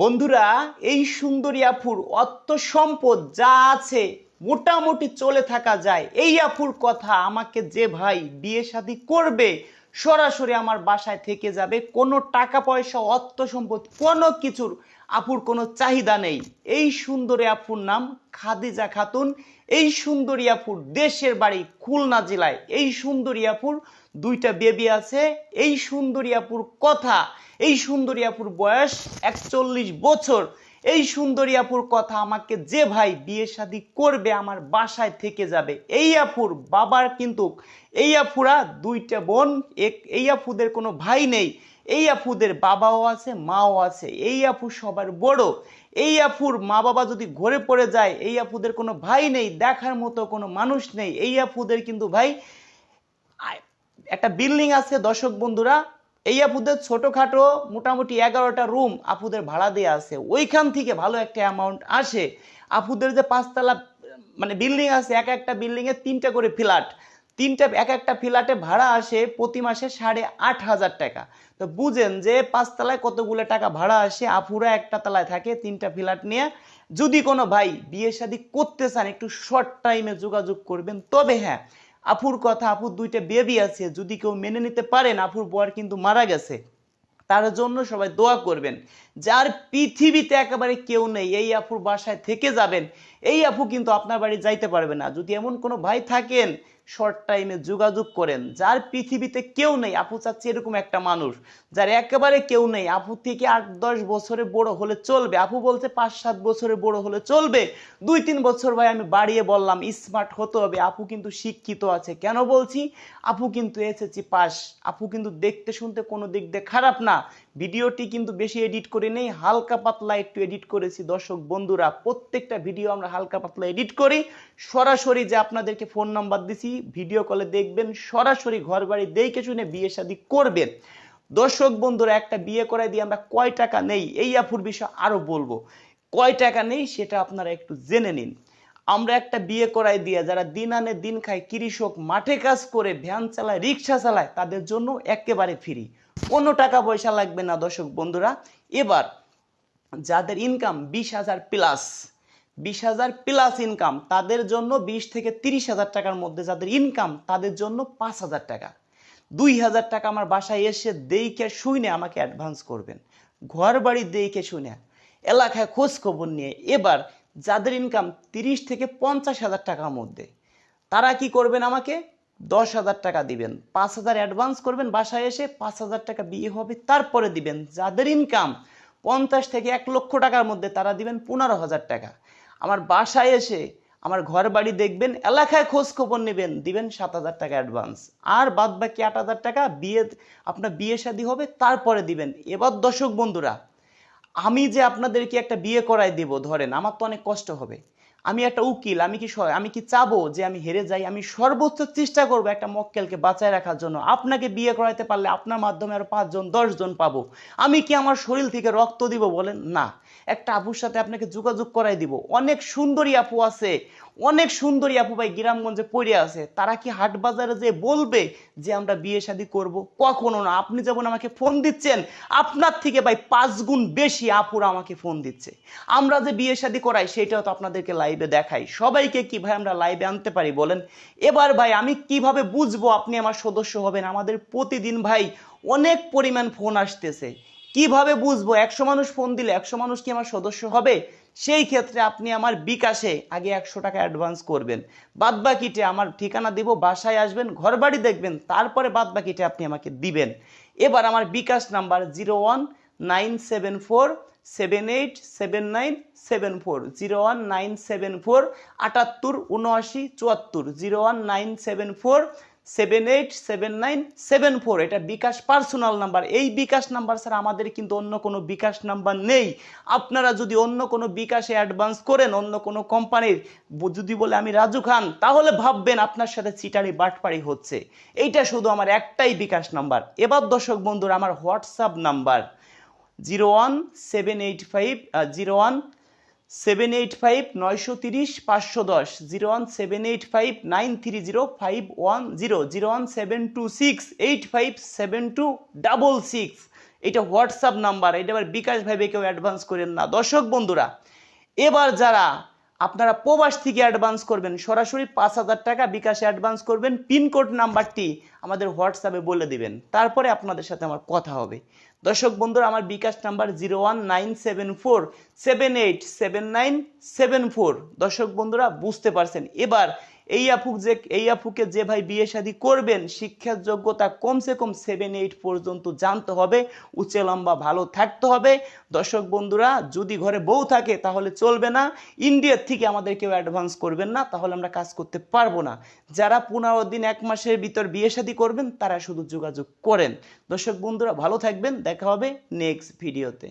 বন্ধুরা, এই সুন্দরী আফুর অর্থ সম্পদ যা আছে মোটামুটি চলে থাকা যায়। এই আফুর কথা আমাকে যে ভাই বিয়ে শাদি করবে, সরাসরি আমার বাসায় থেকে যাবে। কোনো টাকা পয়সা, অর্থ সম্পদ, কোনো কিছুর আপুর কোনো চাহিদা নেই। এই সুন্দরী আপুর নাম খাদিজা খাতুন। এই সুন্দরী আপুর দেশের বাড়ি খুলনা জেলায়, এই সুন্দরী আপুর দুইটা বেবি আছে। এই সুন্দরী আপুর কথা, এই সুন্দরী আপুর বয়স একচল্লিশ বছর। এই সুন্দরী আপুর কথা আমাকে যে ভাই বিয়ে শাদি করবে আমার বাসায় থেকে যাবে। এই আপুর বাবার কিন্তু, এই আপুরা দুইটা বোন, এক, এই আপুদের কোনো ভাই নেই। এই আপুদের বাবাও আছে, মাও আছে। এই আপু সবার বড়। এই আপুর মা বাবা যদি ঘরে পড়ে যায়, এই আপুদের কোনো ভাই নেই, দেখার মতো কোনো মানুষ নেই। এই আপুদের কিন্তু ভাই একটা বিল্ডিং আছে দর্শক বন্ধুরা, এই আপুদের ছোটখাটো মোটামুটি এগারোটা রুম আপুদের ভাড়া দেওয়া আছে। ওইখান থেকে ভালো একটা অ্যামাউন্ট আসে। আপুদের যে পাঁচতলা মানে বিল্ডিং আছে, এক একটা বিল্ডিংয়ে তিনটা করে ফ্ল্যাট। তিনটা, এক একটা ফ্ল্যাটে ভাড়া আসে প্রতি মাসে সাড়ে আট হাজার টাকা। তো বুঝেন যে পাঁচতলায় কতগুলো টাকা ভাড়া আসে, আপুরা একটা তলায় থাকে তিনটা ফ্ল্যাট নিয়ে। যদি কোনো ভাই বিয়ে শাদী করতে চান, একটু শর্ট টাইমে যোগাযোগ করবেন, তবে হ্যাঁ আপুর কথা, আপুর দুইটা বেবি আছে, যদি কেউ মেনে নিতে পারেন, আপুর বর কিন্তু মারা গেছে, তার জন্য সবাই দোয়া করবেন। যার পৃথিবীতে একেবারে কেউ নেই, এই আফুর বাসায় থেকে যাবেন এই আপু কিন্তু আপনার বাড়ি যাইতে পারবে না। যদি এমন কোনো ভাই থাকেন শর্ট টাইমে যোগাযোগ করেন, যার পৃথিবীতে কেউ নেই, আপু চাচ্ছে এরকম একটা মানুষ, যার একেবারে কেউ নেই, আপু থেকে আট দশ বছরে বড় হলে চলবে। আপু বলছে পাঁচ সাত বছরে বড় হলে চলবে। দুই তিন বছর ভাই আমি বাড়িয়ে বললাম স্মার্ট হতে হবে, আপু কিন্তু শিক্ষিত আছে। কেন বলছি? আপু কিন্তু এসেছি পাস আপু কিন্তু দেখতে শুনতে কোনো দিক দিয়ে খারাপ না। ভিডিওটি কিন্তু বেশি এডিট করে নেই, হালকা পাতলা একটু এডিট করেছি। দর্শক বন্ধুরা, প্রত্যেকটা ভিডিও আমরা হালকা পাতলা এডিট করি। সরাসরি যে আপনাদেরকে ফোন নাম্বার দিছি, ভিডিও কলে দেখবেন, সরাসরি ঘর বাড়ি দেখে শুনে বিয়ে শাদী করবেন। দর্শক বন্ধুরা, একটা বিয়ে করাই দিয়ে আমরা কয় টাকা নেই? এই আফুর বিষয় আরও বলব। কয় টাকা নেই সেটা আপনারা একটু জেনে নিন। আমরা একটা বিয়ে করাই দিয়ে যারা দিন আনে দিন খায়, কৃষক মাঠে কাজ করে, ভ্যান চালায়, রিক্সা চালায়, তাদের জন্য একেবারে ফ্রি কোনো টাকা পয়সা লাগবে না, দর্শক বন্ধুরা। এবার যাদের ইনকাম বিশ হাজার প্লাস বিশ হাজার প্লাস ইনকাম তাদের জন্য বিশ থেকে তিরিশ হাজার টাকার মধ্যে যাদের ইনকাম তাদের জন্য পাঁচ হাজার টাকা। দুই হাজার টাকা আমার বাসায় এসে দেইকে শুনে আমাকে অ্যাডভান্স করবেন। ঘর বাড়ি দেইকে শুনে। এলাকায় খোঁজ খবর নিয়ে। এবার যাদের ইনকাম তিরিশ থেকে পঞ্চাশ হাজার টাকার মধ্যে, তারা কি করবেন আমাকে? দশ হাজার টাকা দিবেন। পাঁচ হাজার অ্যাডভান্স করবেন, বাসায় এসে পাঁচ হাজার টাকা বিয়ে হবে, তারপরে দিবেন। যাদের ইনকাম পঞ্চাশ থেকে এক লক্ষ টাকার মধ্যে, তারা দিবেন পনেরো হাজার টাকা। আমার বাসায় এসে আমার ঘর বাড়ি দেখবেন, এলাকায় খোঁজ খবর নেবেন, দিবেন সাত হাজার টাকা অ্যাডভান্স আর বাদ বাকি আট হাজার টাকা বিয়ে, আপনার বিয়ে শাদী হবে, তারপরে দিবেন। এবার দর্শক বন্ধুরা আমি যে আপনাদেরকে একটা বিয়ে করায় দিব ধরেন আমার তো অনেক কষ্ট হবে। আমি একটা উকিল, আমি কি আমি কি চাবো যে আমি হেরে যাই? আমি সর্বোচ্চ চেষ্টা করব একটা মক্কেলকে বাঁচায় রাখার জন্য। আপনাকে বিয়ে করাইতে পারলে আপনার মাধ্যমে আরও পাঁচজন, দশজন পাবো। আমি কি আমার শরীর থেকে রক্ত দিব বলেন? না। একটা আপুর সাথে আপনাকে যোগাযোগ করাই দিব। অনেক সুন্দরী আপু আছে, অনেক সুন্দরী আপু ভাই গ্রামগঞ্জে পড়ে আছে। তারা কি হাট বাজারে যে বলবে যে আমরা বিয়ে শাদী করব? কখনো না। আপনি যেমন আমাকে ফোন দিচ্ছেন, আপনার থেকে ভাই পাঁচ গুণ বেশি আপুরা আমাকে ফোন দিচ্ছে। আমরা যে বিয়ে শাদী করাই, সেটাও তো আপনাদেরকে লাইভে দেখাই। সবাইকে কি ভাই আমরা লাইভে আনতে পারি বলেন? এবার ভাই আমি কীভাবে বুঝব আপনি আমার সদস্য হবেন? আমাদের প্রতিদিন ভাই অনেক পরিমাণ ফোন আসতেছে। কীভাবে বুঝব? একশো মানুষ ফোন দিলে একশো মানুষ কি আমার সদস্য হবে? সেই ক্ষেত্রে আপনি আমার বিকাশে আগে একশো টাকা অ্যাডভান্স করবেন। বাদ বাকিটে আমার ঠিকানা দিব, বাসায় আসবেন ঘর বাড়ি দেখবেন, তারপরে বাদ বাকিটে আপনি আমাকে দিবেন। এবার আমার bKash number zero one nine seven four seven eight seven nine seven four zero one nine seven four আটাত্তর উনআশি চুয়াত্তর zero one nine seven four seven eight seven nine seven four এটা বিকাশ পার্সোনাল নাম্বার এই বিকাশ number sir আমাদের কিন্তু অন্য কোনো বিকাশ number নেই। আপনারা যদি অন্য কোনো বিকাশে অ্যাডভান্স করেন, অন্য কোনো কোম্পানির যদি বলে আমি রাজু খান, তাহলে ভাববেন আপনার সাথে চিটারি বাটপাড়ি হচ্ছে। এইটা শুধু আমার একটাই বিকাশ নাম্বার এবার দর্শক বন্ধুরা, আমার WhatsApp number zero one seven eight five zero one seven eight five নয়শো তিরিশ, পাঁচশো দশ, zero one seven eight five nine three zero, five one zero zero one seven two six, eight five seven two double six. এটা WhatsApp number, এটা আবার বিকাশ ভাইবে কেউ advance করেন না। দর্শক বন্ধুরা, এবার যারা আপনারা প্রবাস থেকে অ্যাডভান্স করবেন, সরাসরি পাঁচ হাজার টাকা বিকাশে অ্যাডভান্স করবেন, পিনকোড নাম্বারটি আমাদের হোয়াটসঅ্যাপে বলে দিবেন। তারপরে আপনাদের সাথে আমার কথা হবে। দর্শক বন্ধুরা, আমার bKash number zero one nine seven four, seven eight seven nine seven four. দর্শক বন্ধুরা, বুঝতে পারছেন। এবার এই আফুক যে, এই আফুকে যে ভাই বিয়ে শাদী করবেন, শিক্ষার যোগ্যতা কমসে কম সেভেন এইট পর্যন্ত জানতে হবে, উঁচে লম্বা ভালো থাকতে হবে। দর্শক বন্ধুরা, যদি ঘরে বউ থাকে তাহলে চলবে না ইন্ডিয়ার থেকে আমাদের কেউ অ্যাডভান্স করবেন না, তাহলে আমরা কাজ করতে পারব না। যারা পনেরো দিন, এক মাসের ভিতর বিয়ে শাদী করবেন, তারা শুধু যোগাযোগ করেন। দর্শক বন্ধুরা, ভালো থাকবেন, দেখা হবে নেক্সট ভিডিওতে